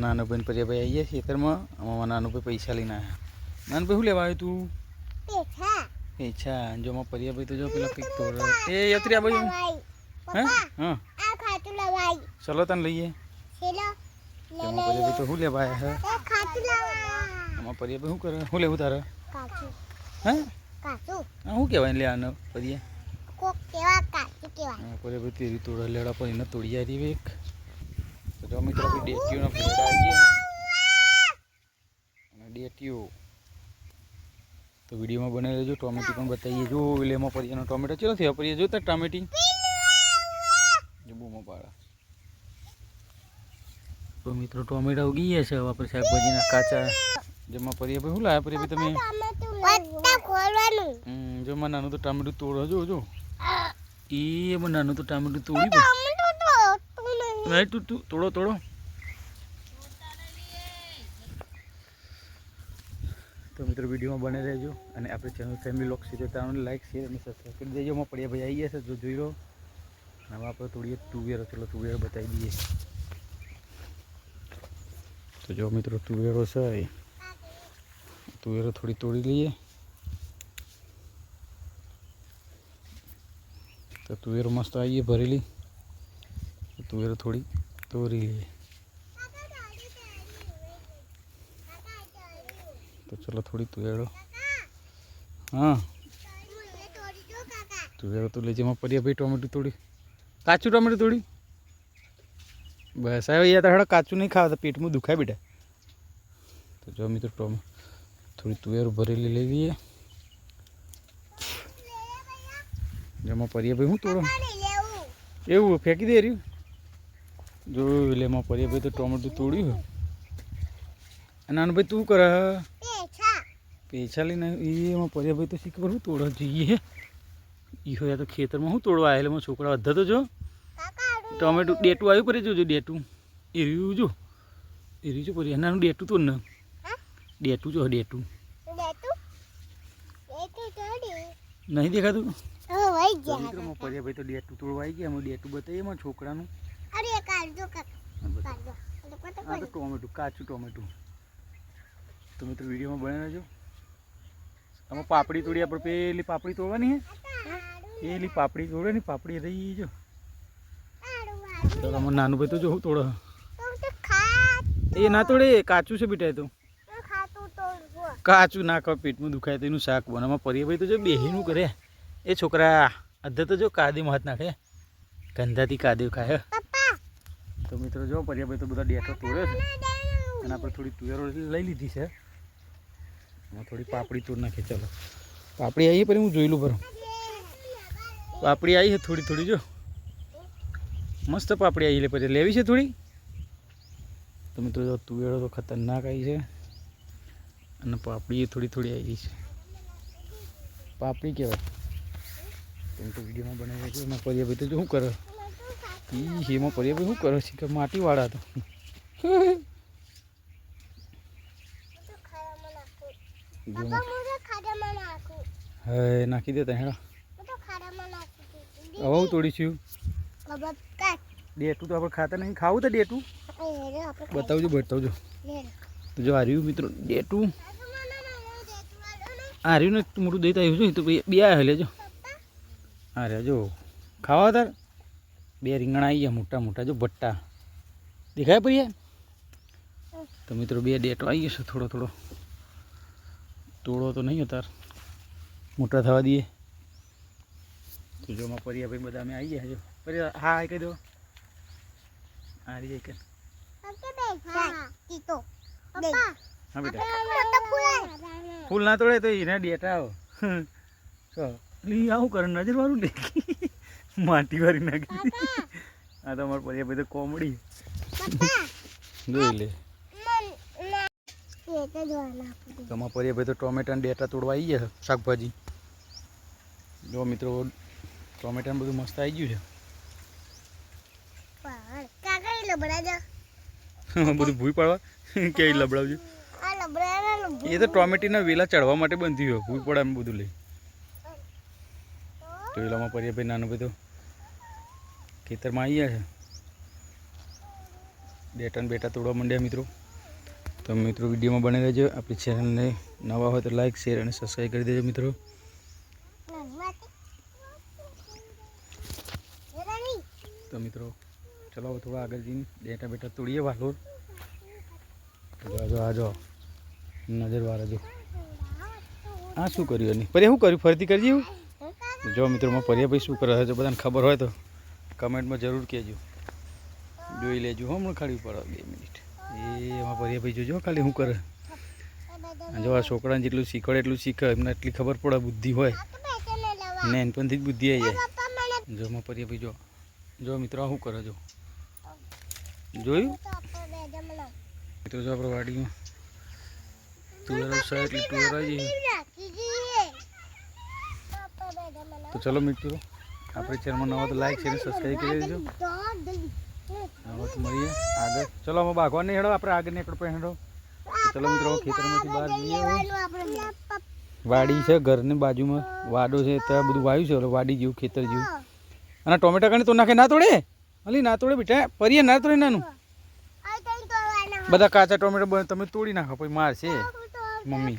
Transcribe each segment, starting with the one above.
નાનો ભાઈ પર્યાભાઈ આવી ગયા ખેતરમાં. અમારા નાનો ભાઈ પૈસા લઈને આવ્યા નાનો ભાઈ શું લેવા આવ્યો તું? પૈસા જો માં જોમાં પર્યાભાઈ તો જો પેલા કંઈક તો એ યત્રી આ બાજુ. હે? હા. આ ખાતું લવાઈ ચલો તને લઈએ. લે એમાં તો શું લેવા આવ્યા હે? શું કરે? શું લેવું તારે? હે? શું કહેવાય લે આનો પરિયા? કોક કેવા કાચું કેવાય. હા પર્યાભાઈ તેરી તોડા લેડા પર એને તોડી આવી એક. તો જો મિત્રો ડેટીઓના ફ્લેટ આવી અને ડેટીઓ તો વિડીયોમાં બને રહેજો ટોમેટી પણ બતાવીએ. જો એટલે એમાં એનો ટોમેટો ચેલો થયા? પર્યા જોતા ટામેટી. જો બૂમો પાડા તો મિત્રો ટોમેટા ઉગી ગયા છે હવે આપણે શાકભાજીના કાચા. જેમાં પર્યા ભાઈ શું લાયા ભાઈ તમે ખોલવાનું. જો મને નાનું તો ટામેટું તોડો જો જો. એ એમાં નાનું તો ટામેટું તોડી તો તું તોડો તોડો. તો મિત્રો વિડીયોમાં બને રહેજો અને આપણે ચેનલ ફેમિલી લોક છે ત્યાં લાઈક શેર અને સબસ્ક્રાઈબ કરી દેજો. એમાં પડ્યા ભાઈ આવી જશે છે જો જોઈ લો. હવે આપણે તોડીએ તુવેરો ચલો તુવેરો બતાવી દઈએ. તો જો મિત્રો તુવેરો છે. તુવેરો થોડી તોડી લઈએ. તો તુવેર મસ્ત આવીએ ભરેલી તુવેર થોડી તોરી લઈએ તો ચલો થોડી તુવેરો હા તુવેરો તો લેજે માં પર્યા ભાઈ ટોમેટું તોડી કાચું ટોમેટું તોડી બસ હવે યાર હેડો કાચું નહીં ખાવા પેટમાં દુખાય બેટા તો જો મિત્રો ટોમે થોડી તુવેરો ભરેલી લઈ લઈએ જેમાં પરિયા ભાઈ હું તોડો? એવું. ફેંકી દે રહ્યું? જો એટલે એમાં પર્યાભાઈ તો ટોમેટું તોડ્યું અને નાનું ભાઈ તું કરે. પૈસા લઈને એમાં પરિયા ભાઈ તો શીખ કરવું તોડો જઈએ? એ યા તો ખેતરમાં શું તોડવા આવેલા? એમાં છોકરા અધા તો જો. ટોમેટું ડેટું આવ્યું પડી જોજો ડેટું. એ રહ્યું જો. એ રહ્યું જો પડી નાનું ડેટું તો ન. ડેટું જો ડેટું. નહીં દેખાતું? તો. મિત્રોમાં પર્યાભાઈ તો ડેટું તોડવા આવી ગયા અમે ડેટું બતાવીએ એમાં છોકરાનું. અરે કાઢજો કાઢજો આ તો ટોમેટું કાચું ટોમેટું. તો મિત્રો વિડીયોમાં બને રહેજો આમાં પાપડી તોડી આપણે પેલી પાપડી તોડવાની હે? પેલી પાપડી તોડે ને પાપડી રહી જો. તો નાનું ભાઈ તો જો હું તોડો? એ ના તોડે કાચું છે બેટા એ તો. કાચું ના ખાવ પેટમાં દુખાય તો એનું શાક બનાવવા પરિયા ભાઈ તો જો બેહીનું કરે. એ છોકરા, અધા તો જો કાદી હાથ નાખે. ગંધાથી કાદી ખાય. તો મિત્રો જો, પર્યાભાઈ તો બધા ડેટો તોડ્યો છે. અને આપણે થોડી તુવેરો લઈ લીધી છે. એમાં થોડી પાપડી તોડ નાખી, ચાલો. પાપડી આવી, પછી હું જોઈ લઉં બરો પાપડી આવી છે થોડી થોડી, જો. મસ્ત પાપડી આવી લે પછી લેવી છે થોડી. તો મિત્રો જો, તુવેરો તો ખતરનાક આવી છે. અને પાપડી થોડી થોડી આવી છે. પાપડી કહેવાય તો વિડીયોમાં બનાવી છે. એમાં પર્યાભાઈ તો શું કરે? ઈ એમાં પર્યાભાઈ શું કરે છે? કે માટીવાળા તો. હે નાખી. દેતા હેડા હવે હું તોડી છું. ડેટું તો આપણે ખાતા નહીં. ખાવું તો ડેટું. બતાવજો બતાવજો. તો જો આર્યું મિત્રો ડેટું. આ ને મોટું દઈ આવ્યું છે તો બે બે આવ્યા લેજો. હા રે જો ખાવા તાર? બે રીંગણા આવી ગયા મોટા મોટા જો ભટ્ટા દેખાય પડી તો મિત્રો બે ડેટો આવી જશે થોડો થોડો. તોડો તો નહીં તાર મોટા થવા દઈએ. તો જો માં પરિયા ભાઈ બધા અમે આવી ગયા જો પરિયા હા કહી દો. હા રહી જાય કે હા બેટા. ફૂલ. ના તોડે તો એને ડેટા આવો. તો લી આવું કરે નજર મારું લે માટી વાળી નાખી આ તો અમારે પરિયા ભાઈ તો કોમેડી જોઈ લે. તમારા પરિયા ભાઈ તો ટોમેટા ને ડેટા તોડવા આવી ગયા શાકભાજી. જો મિત્રો ટોમેટા બધું મસ્ત આવી ગયું છે. બધું ભૂઈ પાડવા? ક્યાંય લબડાવજો? એ તો ટોમેટીના વેલા ચડવા માટે બંધી હોય ભૂઈ પડે એમ બધું લઈ. તો એલામાં પરિયા ભાઈ નાનો ભાઈ ખેતરમાં આવી ગયા છે ને બેટા તોડવા માંડ્યા મિત્રો. તો મિત્રો વિડીયોમાં બને રહેજો. આપણી ચેનલને નવા હોય તો લાઈક શેર અને સબસ્ક્રાઈબ કરી દેજો મિત્રો. તો મિત્રો ચલાવો થોડા આગળ જઈને ડેટા બેટા તોડીએ વાલોર. જો આ જો આ જો. નજર વાળા જો. આ શું કર્યું એની? પર શું કર્યું? ફરતી કરજી એવું? જો મિત્રોમાં પર્યાભાઈ શું કરે છે બધાને ખબર હોય તો કમેન્ટમાં જરૂર કહેજો. જોઈ લેજો હો, હમણાં ખાલી પડે બે મિનિટ. એ, એમાં પર્યાભાઈ જોજો ખાલી શું કરે. જો આ છોકરાને જેટલું શીખવાડે એટલું શીખે, એમને એટલી ખબર પડે બુદ્ધિ હોય. ને એનપણથી જ બુદ્ધિ આવી જાય. જો એમાં પર્યાભાઈ જો જો મિત્રો શું કરે જો? જોયું? મિત્રો, જો આપણે વાડીમાં તુવેર એટલે તુવેરો આવી જઈએ તો ચલો મિત્રો, આપણે ચેનલમાં નવા તો લાઈક શેર સબસ્ક્રાઈબ કરી દેજો. મળીએ આગળ. ચલો અમે ભાગવા નહીં હેડો, આપણે આગળ નીકળ પણ હેડો. ચલો મિત્રો ખેતરમાંથી બહાર જઈએ વાડી છે, ઘરની બાજુમાં. વાડો છે, ત્યાં બધું વાયુ છે વાડી જેવું, ખેતર જેવું. અને ટોમેટા કાને તો નાખે, ના તોડે? અલી, ના તોડે બેટા, પરીએ ના તોડે નાનું. બધા કાચા ટોમેટા તમે તોડી નાખો, પછી માર છે મમ્મી.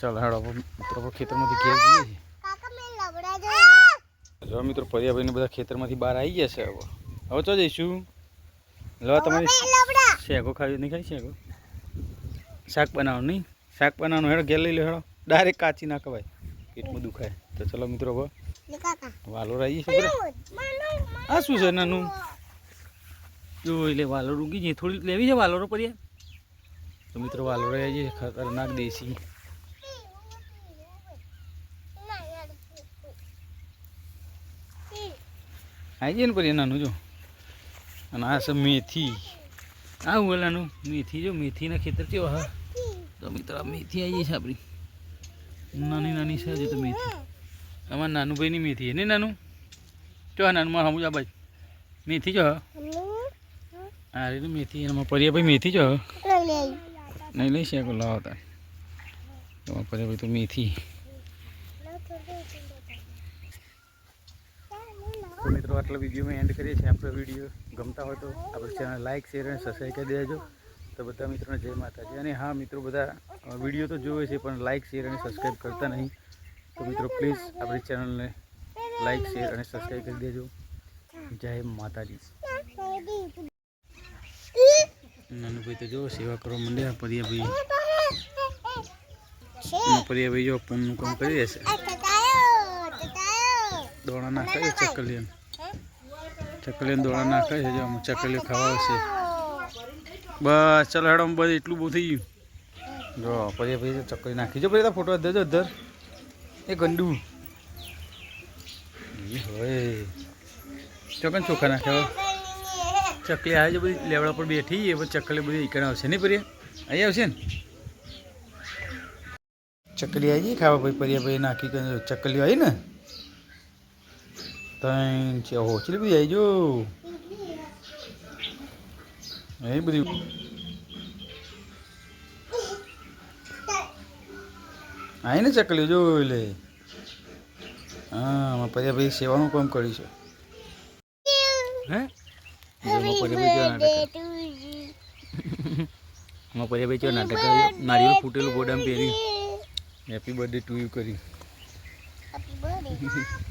ચાલો, હેડો મિત્રો ખેતરમાંથી ઘેર જઈએ. છીએ જો મિત્રો પર્યાભાઈને બધા ખેતરમાંથી બહાર આવી ગયા છે હવે. હવે તો જઈશું. લો તમારી શેકો ખાવી નહીં ખાઈ શેકો? શાક બનાવવાનું નહીં? શાક બનાવવાનું હેડો ઘેર લઈ લો હેડો. ડાયરેક્ટ કાચી ના ખવાય પેટમાં દુખાય. તો ચલો મિત્રો હવે વાલોર આવી છે આ શું છે નાનું? જો એટલે વાલોર ઉગી જાય થોડી લેવી છે વાલોરો પર્યા? તો મિત્રો વાલોર આવી જઈએ ખતરનાક દેશી. આવી જાય ને પછી નાનું જો. અને આ છે મેથી. આ હું નાનું મેથી જો મેથીના ખેતર કેવો હા. તો મિત્રો આ મેથી આવી છે આપણી. નાની નાની છે હજી તો મેથી. અમારા નાનું ભાઈની મેથી એને નાનું? જો નાનું માં સમજ આ ભાઈ મેથી જો આ રીતે મેથી એમાં પર્યા ભાઈ મેથી જો નહીં લઈ શકો લાવો તાર તમારા પર્યા ભાઈ તો મેથી. તો મિત્રો આટલા વિડીયોમાં એન્ડ કરીએ છીએ. આપણો વીડિયો ગમતા હોય તો આપણે ચેનલ લાઇક શેર અને સબસ્ક્રાઈબ કરી દેજો. તો બધા મિત્રોને જય માતાજી. અને હા મિત્રો બધા વીડિયો તો જોવે છે પણ લાઇક શેર અને સબસ્ક્રાઈબ કરતા નહીં. તો મિત્રો પ્લીઝ આપણી ચેનલને લાઇક શેર અને સબસ્ક્રાઈબ કરી દેજો. જય માતાજી. નાનુભાઈ તો જો સેવા કરવા માંડ્યા. પર્યાભાઈ પર્યાભાઈ જો પૂનનું કામ કરી દેશે દોણા નાખે છે ચકલીઓ ચકલીઓ દોણા નાખે છે જો આમ ચકલીઓ ખાવા આવશે. બસ ચાલો હેડો બસ બધું એટલું બહુ થઈ ગયું જો પછી પછી ચકલી નાખી. જો પછી ફોટો દેજો અધર એ ગંડુ. હોય. ચોકન ચોખા નાખ્યા ચકલી આવે છે બધી લેવડા પર બેઠી એ પછી ચકલી બધી ઈકણ આવશે. નહીં પરિયા અહીં આવશે ને? ચકલી આવી ગઈ? ખાવા ભાઈ પર્યા ભાઈ નાખી ચકલી ચકલીઓ આવી ને? ત્રણ છે. ઓહો ચલી બધી આવી જો? એ બધી આવીને ચકલી જો લે. હા પછી પર્યા ભાઈ સેવાનું કામ કર્યું છે. હે? જો મારા પર્યા ભાઈ ચો નાટક કર્યું નારિયેળ ફૂટેલું ગોડામ પહેરી હેપી બર્થડે ટુ યુ કરી. Happy birthday.